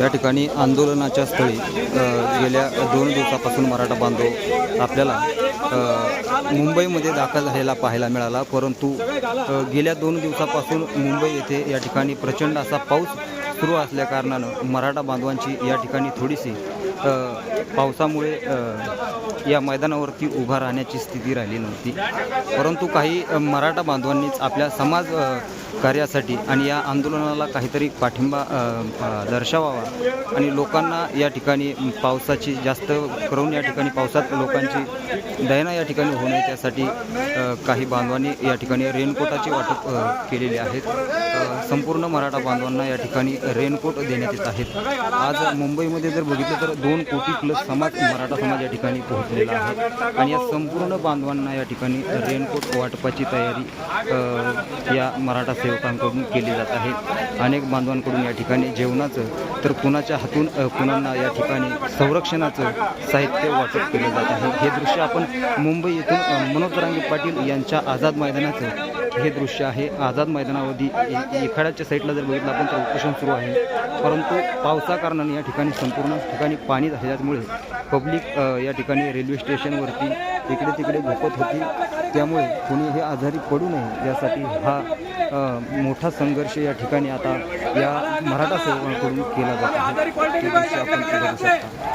या ठिकाणी आंदोलनाच्या स्थळी गेल्या दोन दिवसापासून मराठा बांधव आपल्याला मुंबईमध्ये दाखल झालेला पाहायला मिळाला. परंतु गेल्या दोन दिवसापासून मुंबई येथे या ठिकाणी प्रचंड असा पाऊस सुरू असल्याकारणानं मराठा बांधवांची या ठिकाणी थोडीशी पावसामुळे या मैदानावरती उभा राहण्याची स्थिती राहिली नव्हती. परंतु काही मराठा बांधवांनीच आपल्या समाज कार्यासाठी आणि या आंदोलनाला काहीतरी पाठिंबा दर्शवावा. आणि लोकांना या ठिकाणी पावसाची जास्त करून या ठिकाणी पावसात लोकांची दयना या ठिकाणी होऊ नये त्यासाठी काही बांधवांनी या ठिकाणी रेनकोटाचे वाटप केलेले आहेत संपूर्ण मराठा बांधवांना या ठिकाणी रेनकोट देण्यात येत आहेत. आज मुंबईमध्ये जर बघितलं तर दोन कोटी प्लस समाज मराठा समाज या ठिकाणी पोहोचलेला आहे. आणि या संपूर्ण बांधवांना या ठिकाणी रेनकोट वाटपाची तयारी या मराठा सेवकांकडून केली जात आहे. अनेक बांधवांकडून या ठिकाणी जेवणाचं तर कुणाच्या हातून कुणांना या ठिकाणी संरक्षणाचं साहित्य वाटप केलं जात आहे. हे दृश्य आपण मुंबई येथून मनोज रांगे पाटील यांच्या आझाद मैदानाचं हे दृश्य आहे. आझाद मैदानावरती ए- एखाद्याच्या साईडला जर बघितलं आपण तर उपोषण सुरू आहे. परंतु पावसा कारणाने या ठिकाणी संपूर्ण ठिकाणी पाणी झाल्यामुळे पब्लिक या ठिकाणी रेल्वे स्टेशनवरती इकडे तिकडे झोपत होती. त्यामुळे कुणी हे आजारी पडू नये यासाठी हा मोठा संघर्ष या ठिकाणी आता या मराठा सेवकांकडून केला जात आहे. दृश्य आपण बघू शकता.